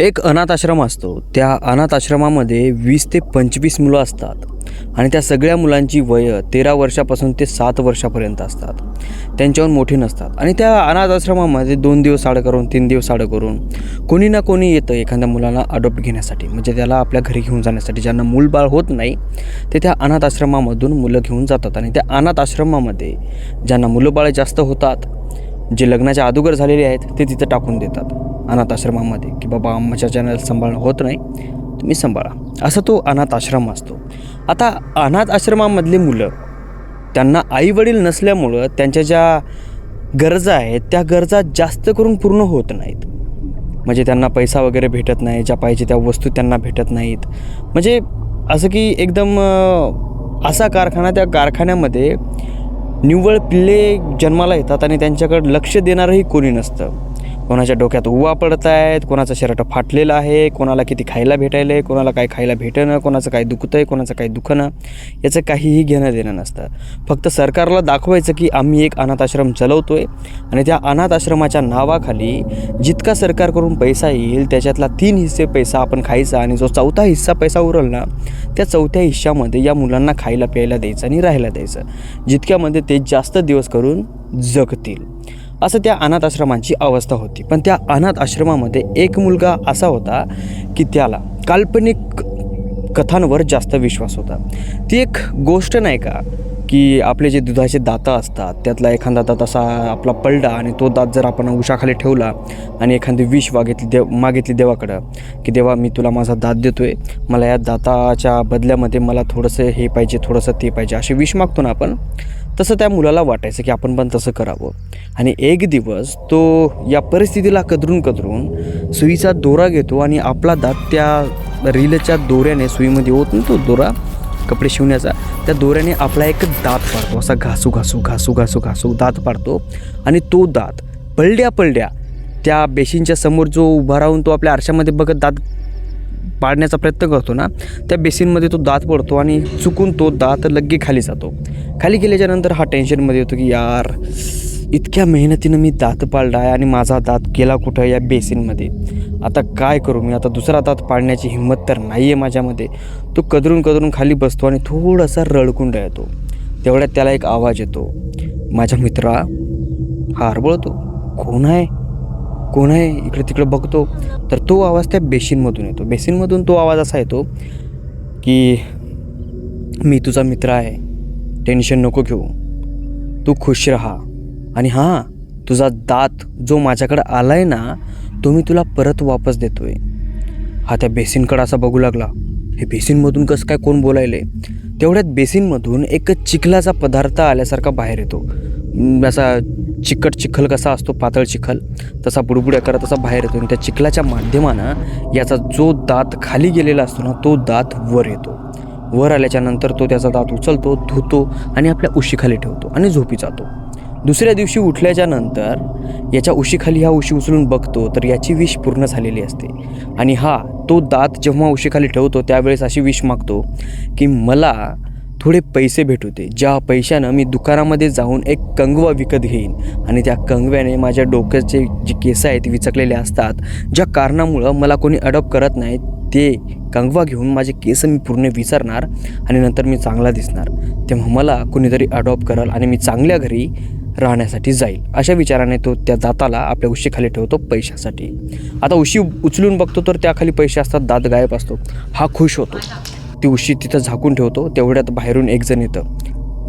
एक अनाथ आश्रम असतो. त्या अनाथ आश्रमामध्ये वीस ते पंचवीस मुलं असतात आणि त्या सगळ्या मुलांची वय तेरा वर्षापासून ते सात वर्षापर्यंत असतात. त्यांच्याहून मोठी नसतात. आणि त्या अनाथ आश्रमामध्ये दोन दिवस आड करून तीन दिवस आड करून कोणी ना कोणी येतं एखाद्या मुलाला अडॉप्ट घेण्यासाठी. म्हणजे त्याला आपल्या घरी घेऊन जाण्यासाठी. ज्यांना मूलबाळ होत नाही ते त्या अनाथ आश्रमामधून मुलं घेऊन जातात. आणि त्या अनाथ आश्रमामध्ये ज्यांना मुलं बाळ जास्त होतात जे लग्नाच्या अगोदर झालेले आहेत ते तिथं टाकून देतात. अनाथ आश्रमामध्ये की बाबा आम्हाच्या चॅनल सांभाळणं होत नाही तुम्ही सांभाळा. असा तो अनाथ आश्रम असतो. आता अनाथ आश्रमामधले मुलं त्यांना आईवडील नसल्यामुळं त्यांच्या ज्या गरजा आहेत त्या गरजा जास्त करून पूर्ण होत नाहीत. म्हणजे त्यांना पैसा वगैरे भेटत नाही ज्या पाहिजे त्या वस्तू त्यांना भेटत नाहीत. म्हणजे असं की एकदम असा कारखाना त्या कारखान्यामध्ये निव्वळ पिल्ले जन्माला येतात आणि त्यांच्याकडे लक्ष देणारंही कोणी नसतं. कोणाच्या डोक्यात उवा पडत आहेत कोणाचं शर्ट फाटलेलं आहे कोणाला किती खायला भेटायलं आहे कोणाला काय खायला भेटणं कोणाचं काय दुखतं आहे कोणाचं काय दुखणं याचं काहीही घेणं देणं नसतं. फक्त सरकारला दाखवायचं की आम्ही एक अनाथ आश्रम चालवतो आहे आणि त्या अनाथ आश्रमाच्या नावाखाली जितका सरकारकडून पैसा येईल त्याच्यातला तीन हिस्से पैसा आपण खायचा आणि जो चौथा हिस्सा पैसा उरल ना त्या चौथ्या हिश्श्यामध्ये या मुलांना खायला प्यायला द्यायचं आणि राहायला द्यायचं. जितक्यामध्ये ते जास्त दिवस करून जगतील. असं त्या अनाथ आश्रमांची अवस्था होती. पण त्या अनाथ आश्रमामध्ये एक मुलगा असा होता की त्याला काल्पनिक कथांवर जास्त विश्वास होता. ती एक गोष्ट नाही का की आपले जे दुधाचे दाता असतात त्यातला एखादा दात असा आपला पलडा आणि तो दात जर आपण उशाखाली ठेवला आणि एखादी विष मागितली देव मागितली देवाकडं की देवा मी तुला माझा दात देतो आहे मला या दाताच्या बदल्यामध्ये मला थोडंसं हे पाहिजे थोडंसं ते पाहिजे असे विष मागतो ना आपण तसं त्या मुलाला वाटायचं की आपण पण तसं करावं. आणि एक दिवस तो या परिस्थितीला कदरून कदरून सुईचा दोरा घेतो आणि आपला दात त्या रीलच्या दोऱ्याने सुईमध्ये होत नाही तो दोरा कपडे शिवण्याचा त्या दोऱ्याने आपला एक दात पाडतो. असा घासू घासू घासू घासू घासू दात पाडतो आणि तो दात पलड्या पलड्या त्या बेसिनच्या समोर जो उभा राहून तो आपल्या आरशामध्ये बघत दात पाडण्याचा प्रयत्न करतो ना त्या बेसिनमध्ये तो दात पडतो आणि चुकून तो दात लगे खाली जातो. खाली गेल्याच्यानंतर हा टेन्शनमध्ये येतो की यार इतक्या मेहनतीनं मी दात पाळला आहे आणि माझा दात गेला कुठं या बेसिनमध्ये आता काय करू मी? आता दुसरा दात पाडण्याची हिंमत तर नाही आहे माझ्यामध्ये. तो कदरून कदरून खाली बसतो आणि थोडासा रडकुंड येतो. तेवढ्यात त्याला एक आवाज येतो. माझ्या मित्रा हा हरबळतो. कोण आहे? कोण आहे? इकडे तिकडे बघतो. तर तो आवाज त्या बेसिनमधून येतो. बेसिनमधून तो आवाज असा येतो की मी तुझा मित्र आहे. टेन्शन नको घेऊ. तू खुश राहा. आणि हां तुझा दात जो माझ्याकडे आला आहे ना तो मी तुला परत वापस देतो आहे हा त्या बेसिनकडे असा बघू लागला. हे बेसिनमधून कसं काय कोण बोलायले तेवढ्यात बेसिनमधून एक चिखलाचा पदार्थ आल्यासारखा बाहेर येतो. असा चिकट चिखल कसा असतो पातळ चिखल तसा बुडबुड्या करत असा बाहेर येतो. आणि त्या चिखलाच्या माध्यमानं याचा जो दात खाली गेलेला असतो ना तो दात वर येतो. वर आल्याच्यानंतर तो त्याचा दात उचलतो धुतो आणि आपल्या उशीखाली ठेवतो आणि झोपी जातो. दुसऱ्या दिवशी उठल्याच्या नंतर याच्या उशीखाली हा उशी उचलून बघतो तर याची विष पूर्ण झालेली असते. आणि हा तो दात जेव्हा उशीखाली ठेवतो त्यावेळेस अशी विष मागतो की मला थोडे पैसे भेटू दे ज्या पैशानं मी दुकानामध्ये जाऊन एक कंगवा विकत घेईन. आणि त्या कंगव्याने माझ्या डोक्याचे जे केस आहेत विचकलेले असतात ज्या कारणामुळं मला कोणी अडॉप्ट करत नाही ते कंगवा घेऊन माझे केस मी पूर्ण विसरणार आणि नंतर मी चांगला दिसणार. तेव्हा मला कोणीतरी अडॉप्ट करल आणि मी चांगल्या घरी राहण्यासाठी जाईल. अशा विचाराने तो त्या दाताला आपल्या उशीखाली ठेवतो पैशासाठी. आता उशी उचलून बघतो तर त्याखाली पैसे असतात दात गायब असतो. हा खुश होतो. ती उशी तिथं झाकून ठेवतो तेवढ्यात बाहेरून एक जण येतं.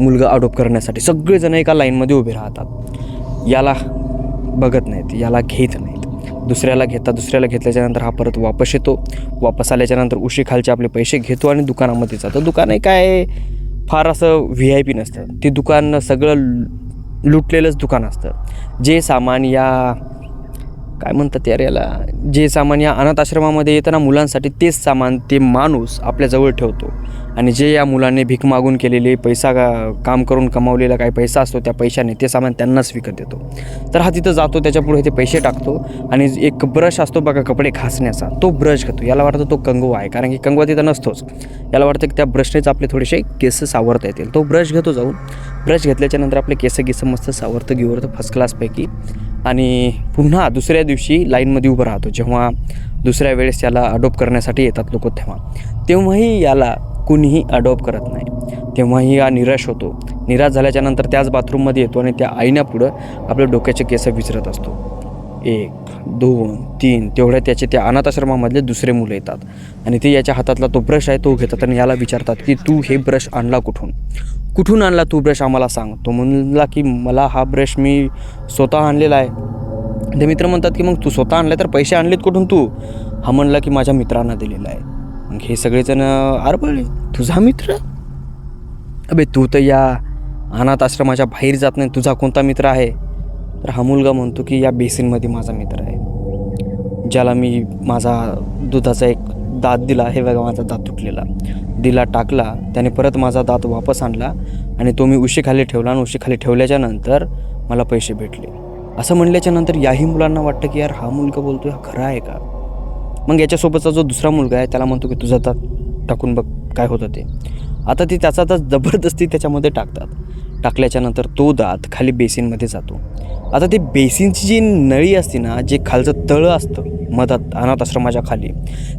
मुलगा अडोप करण्यासाठी. सगळेजण एका लाईनमध्ये उभे राहतात. याला बघत नाहीत याला घेत नाहीत. दुसऱ्याला घेतात दुसऱ्याला घेतल्याच्यानंतर हा परत वापस येतो. वापस आल्याच्यानंतर उशी खालचे आपले पैसे घेतो आणि दुकानामध्ये जातो. दुकान आहे काय फार असं व्ही आय पी नसतं. ते दुकान सगळं लु- लुटलेलंच दुकान असतं. जे सामान या काय म्हणतात यार याला जे सामान या अनाथ आश्रमामध्ये येताना मुलांसाठी तेच सामान ते माणूस आपल्याजवळ ठेवतो. आणि जे या मुलांनी भीक मागून केलेले पैसा का- काम करून कमावलेला काही पैसा असतो त्या पैशाने ते सामान त्यांनाच विकत देतो. तर हा तिथं जातो त्याच्यापुढे ते पैसे टाकतो आणि एक ब्रश असतो बघा कपडे खासण्याचा तो ब्रश घेतो. याला वाटतं तो कंगवा आहे कारण की कंगवा तिथं नसतोच. याला वाटतं की त्या ब्रशनेच आपले थोडेसे केस सावरता येतील. तो ब्रश घेतो जाऊन ब्रश घेतल्याच्यानंतर आपले केस गिस मस्त सावरतं गिवरतं फर्स्ट क्लासपैकी आणि पुन्हा दुसऱ्या दिवशी लाईनमध्ये उभं राहतो. जेव्हा दुसऱ्या वेळेस याला अडोप करण्यासाठी येतात लोक तेव्हा. तेव्हाही याला कुणीही अडोप करत नाही. तेव्हाही हा निराश होतो. निराश झाल्याच्यानंतर त्याच बाथरूममध्ये येतो आणि त्या आईण्यापुढं आपल्या डोक्याचे केस विचरत असतो. एक दोन तीन तेवढ्या त्याचे त्या अनाथाश्रमामधले दुसरे मुलं येतात. आणि ते याच्या हातातला तो ब्रश आहे तो घेतात आणि याला विचारतात की तू हे ब्रश आणला कुठून? कुठून आणला तू ब्रश आम्हाला सांग. तो म्हणला की मला हा ब्रश मी स्वतः आणलेला आहे. ते मित्र म्हणतात की मग तू स्वतः आणला तर पैसे आणलेत कुठून तू? हा म्हणला की माझ्या मित्रांना दिलेला आहे. मग हे सगळेजण अरे तुझा मित्र? अबे तू तर या अनाथ आश्रमाच्या बाहेर जात नाही. तुझा कोणता मित्र आहे? तर हा मुलगा म्हणतो की या बेसिनमध्ये माझा मित्र आहे. ज्याला मी माझा दुधाचा एक दात दिला. हे बघा माझा दात तुटलेला. दिला टाकला. त्याने परत माझा दात वापस आणला आणि तो मी उशीखाली ठेवला आणि उशीखाली ठेवल्याच्या नंतर मला पैसे भेटले. असं म्हणल्याच्या नंतर याही मुलांना वाटतं की यार हा मुलगा बोलतो हा खरा आहे का? मग याच्यासोबतचा जो दुसरा मुलगा आहे त्याला म्हणतो की तुझा दात टाकून बघ काय होतं ते. आता ते त्याचा दात जबरदस्ती त्याच्यामध्ये टाकतात. टाकल्याच्यानंतर तो दात खाली बेसिनमध्ये जातो. आता ते बेसिनची जी नळी असते ना जे खालचं तळं असतं मधात अनाथ आश्रमाच्या खाली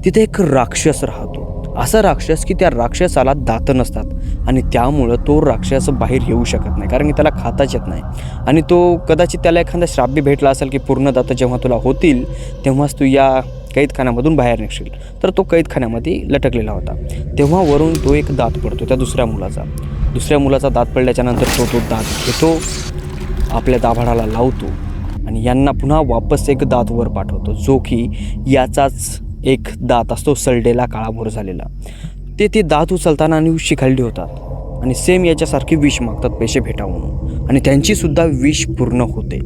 तिथे एक राक्षस राहतो. असा राक्षस की त्या राक्षसाला दात नसतात आणि त्यामुळं तो राक्षस बाहेर येऊ शकत नाही कारण की त्याला खाताच येत नाही. आणि तो कदाचित त्याला एखादा श्राप्य भेटला असेल की पूर्ण दात जेव्हा तुला होतील तेव्हाच तू या कैदखान्यामधून बाहेर निघशील. तर तो कैदखान्यामध्ये लटकलेला होता. तेव्हा वरून तो एक दात पडतो त्या दुसऱ्या मुलाचा. दुसऱ्या मुलाचा दात पडल्याच्यानंतर तो तो दात घेतो आपल्या दाभाडाला लावतो आणि यांना पुन्हा वापस एक दात वर पाठवतो जो की याचाच एक दात असतो सलडेला काळाभोर झालेला. ते ते दात उचलताना आणि शिखालडी होतात आणि सेम याच्यासारखी विष मागतात पैसे भेटा म्हणून आणि त्यांचीसुद्धा विष पूर्ण होते.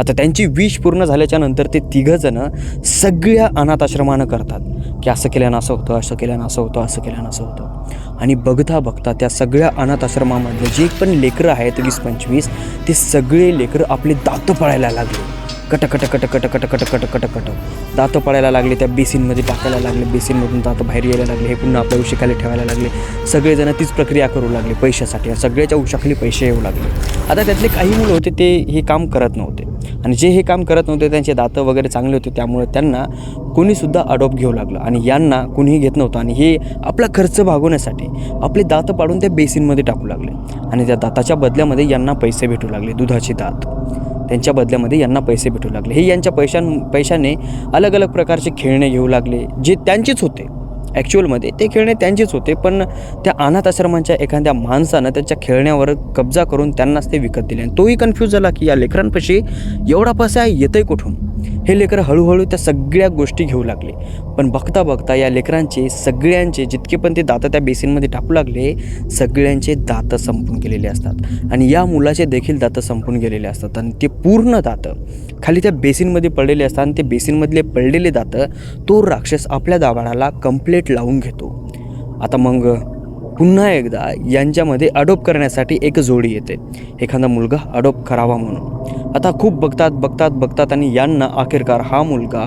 आता त्यांची विष पूर्ण झाल्याच्यानंतर ते तिघंजणं सगळ्या अनाथ आश्रमानं करतात. की असं केल्यानं असं होतं असं केल्यानं असं होतं असं केल्यानं असं होतं. आणि बघता बघता त्या सगळ्या अनाथ आश्रमामधले जे पण लेकरं आहेत वीस पंचवीस ते सगळे लेकरं आपले दातं पळायला लागले. Cut cut cut cut cut cut cut cut कट. दात पडायला लागले त्या बेसिनमध्ये टाकायला लागले बेसिनमधून दातं बाहेर यायला लागले हे पुन्हा आपल्या उशीखाली ठेवायला लागले. सगळेजण तीच प्रक्रिया करू लागले पैशासाठी सगळ्याच्या उशाखाली पैसे येऊ लागले. आता त्यातले काही मुलं होते ते हे काम करत नव्हते. आणि जे हे काम करत नव्हते त्यांचे दातं वगैरे चांगले होते त्यामुळे त्यांना कोणीसुद्धा अडॉप्ट घेऊ लागलं. आणि यांना कोणीही घेत नव्हतं. आणि हे आपला खर्च भागवण्यासाठी आपले दातं पाडून त्या बेसिनमध्ये टाकू लागले. आणि त्या दाताच्या बदल्यामध्ये यांना पैसे भेटू लागले दुधाचे दात. त्यांच्या बदल्यामध्ये यांना पैसे भेटू लागले. हे यांच्या पैशां पैशाने अलग अलग प्रकारचे खेळणे घेऊ लागले जे त्यांचेच होते. ॲक्च्युअलमध्ये ते खेळणे त्यांचेच होते पण त्या अनाथ आश्रमांच्या एखाद्या माणसानं त्यांच्या खेळण्यावर कब्जा करून त्यांनाच ते विकत दिले. आणि तोही कन्फ्यूज झाला की या लेकरांपाशी एवढा पैसा येतंय कुठून? हे लेकरं हळूहळू त्या सगळ्या गोष्टी घेऊ लागले. पण बघता बघता या लेकरांचे सगळ्यांचे जितके पण ते दातं त्या बेसिनमध्ये टाकू लागले सगळ्यांचे दातं संपून गेलेले असतात. आणि या मुलाचे देखील दातं संपून गेलेले असतात. आणि ते पूर्ण दातं खाली त्या बेसिनमध्ये पडलेले असतात आणि ते बेसिनमधले पडलेले दातं तो राक्षस आपल्या दाबाडाला कंप्लेट लावून घेतो. आता मग पुन्हा एकदा यांच्यामध्ये अडोप करण्यासाठी एक जोडी येते. एखादा मुलगा अडोप करावा म्हणून. आता खूप बघतात बघतात बघतात आणि यांना अखेरकार हा मुलगा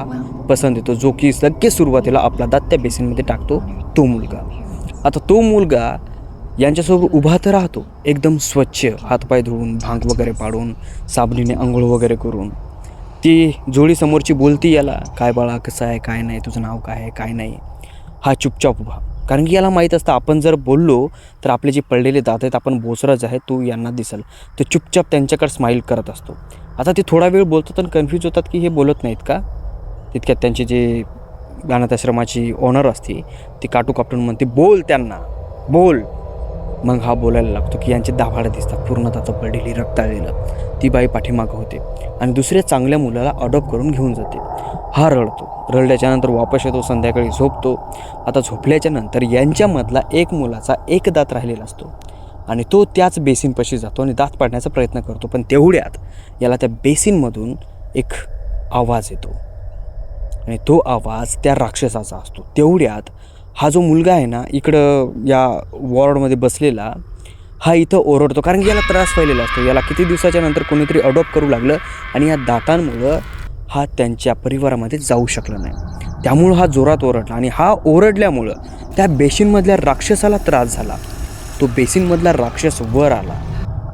पसंत येतो जो की लगेच सुरुवातीला आपला दात्या बेसिनमध्ये टाकतो तो मुलगा. आता तो मुलगा यांच्यासोबत उभा तर राहतो एकदम स्वच्छ हातपाय धुवून भांग वगैरे पाडून साबणीने आंघोळ वगैरे करून. ती जोडी समोरची बोलती याला काय बाळा कसं आहे काय नाही तुझं नाव काय आहे काय नाही. हा चुपचाप उभा. कारण की याला माहीत असतं आपण जर बोललो तर आपले जे पडलेले दात आहेत आपण बोसरच आहे तू यांना दिसेल. ते चुपचाप त्यांच्याकडे स्माईल करत असतो. आता ते थोडा वेळ बोलतात आणि कन्फ्यूज होतात की हे बोलत नाहीत का? तितक्यात त्यांचे जे अनाथ आश्रमाची ओनर असते ती काटू कापटून म्हणते बोल त्यांना बोल. मग हा बोलायला लागतो की यांचे दाभाडं दिसतात. पूर्ण त्याचं पडलेली रक्ताळलेलं. ती बाई पाठीमागं होते आणि दुसऱ्या चांगल्या मुलाला अडॉप्ट करून घेऊन जाते. हा रडतो. रडल्याच्यानंतर वापस येतो संध्याकाळी झोपतो. आता झोपल्याच्या नंतर यांच्यामधला एक मुलाचा एक दात राहिलेला असतो आणि तो त्याच बेसिनपाशी जातो आणि दात पाडण्याचा प्रयत्न करतो. पण तेवढ्यात याला त्या बेसिनमधून एक आवाज येतो. आणि तो आवाज त्या राक्षसाचा असतो. तेवढ्यात हा जो मुलगा आहे ना इकडं या वॉर्डमध्ये बसलेला हा इथं ओरडतो. कारण की याला त्रास व्हायलेला असतो. याला किती दिवसाच्या नंतर कोणीतरी अडॉप्ट करू लागलं आणि या दातांमुळं हा त्यांच्या परिवारामध्ये जाऊ शकला नाही. त्यामुळं हा जोरात ओरडला आणि हा ओरडल्यामुळं त्या बेसिनमधल्या राक्षसाला त्रास झाला. तो बेसिनमधला राक्षस वर आला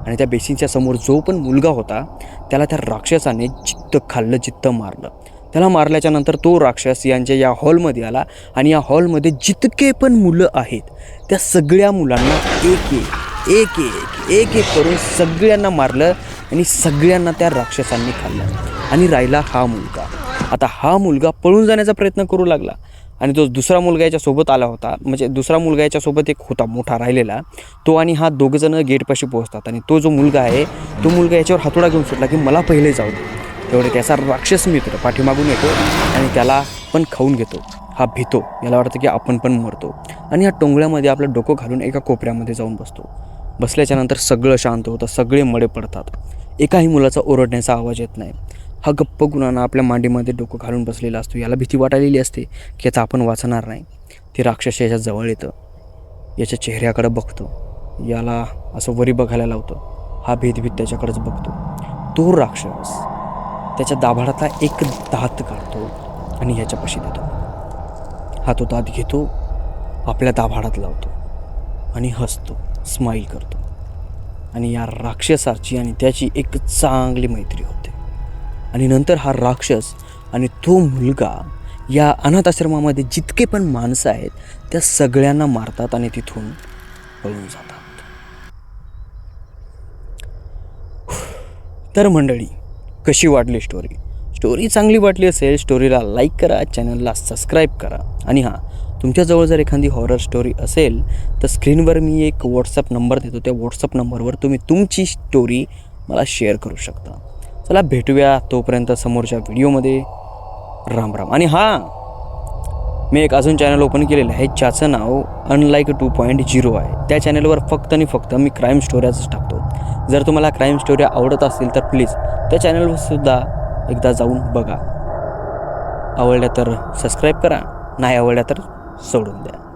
आणि त्या बेसिनच्या समोर जो पण मुलगा होता त्याला त्या राक्षसाने चित्त खाल्लं चित्त मारलं. त्याला मारल्याच्यानंतर तो राक्षस यांच्या या हॉलमध्ये आला आणि या हॉलमध्ये जितके पण मुलं आहेत त्या सगळ्या मुलांना एक एक एक एक एक एक करून सगळ्यांना मारलं आणि सगळ्यांना त्या राक्षसांनी खाल्लं. आणि राहिला हा मुलगा. आता हा मुलगा पळून जाण्याचा प्रयत्न करू लागला. आणि तो दुसरा मुलगा याच्यासोबत आला होता. म्हणजे दुसरा मुलगा याच्यासोबत एक होता मोठा राहिलेला. तो आणि हा दोघंजणं गेटपाशी पोहोचतात. आणि तो जो मुलगा आहे तो मुलगा याच्यावर हातोडा घेऊन सुटला की मला पहिले जाऊ दे. तेवढे त्याचा राक्षस मित्र पाठीमागून येतो आणि त्याला पण खाऊन घेतो. हा भीतो. याला वाटतं की आपण पण मरतो. आणि या टोंगळ्यामध्ये आपलं डोकं घालून एका कोपऱ्यामध्ये जाऊन बसतो. बसल्याच्यानंतर सगळं शांत होतं. सगळे मडे पडतात. एकाही मुलाचा ओरडण्याचा आवाज येत नाही. हा गप्प गुणांना आपल्या मांडीमध्ये डोकं घालून बसलेला असतो. याला भीती वाटालेली असते की याचा आपण वाचणार नाही. ते राक्षस याच्या जवळ येतं. याच्या चेहऱ्याकडं बघतो. याला असं वरी बघायला लावतं. हा भीत त्याच्याकडेच बघतो. तो राक्षस त्याच्या दाभाडातला एक दात काढतो आणि ह्याच्यापाशी देतो. हा तो दात घेतो आपल्या दाभाडात लावतो आणि हसतो स्माईल करतो. आणि या राक्षसाची आणि त्याची एक चांगली मैत्री होते. आणि नंतर हा राक्षस आणि तो मुलगा या अनाथ आश्रमामध्ये जितके पण माणसं आहेत त्या सगळ्यांना मारतात आणि तिथून पळून जातात. तर मंडळी कशी वाटली स्टोरी स्टोरी चांगली वाटली असेल स्टोरीला लाईक करा चॅनलला सबस्क्राईब करा. आणि हां तुमच्याजवळ जर एखादी हॉरर स्टोरी असेल तर स्क्रीनवर मी एक व्हॉट्सअप नंबर देतो. त्या व्हॉट्सअप नंबरवर तुम्ही तुमची स्टोरी मला शेअर करू शकता. चला भेटूया तोपर्यंत समोरच्या व्हिडिओमध्ये राम राम. आणि हां मी एक अजून चॅनल ओपन केलेलं आहे ज्याचं नाव अनलाईक टू पॉईंट झिरो आहे. त्या चॅनलवर फक्त आणि फक्त मी क्राईम स्टोऱ्याच टाकतो. जर तुम्हाला क्राईम स्टोऱ्या आवडत असतील तर प्लीज त्या चॅनलवर सुद्धा एकदा जाऊन बघा. आवडल्या तर सबस्क्राईब करा. नाही आवडल्या तर सोडून द्या.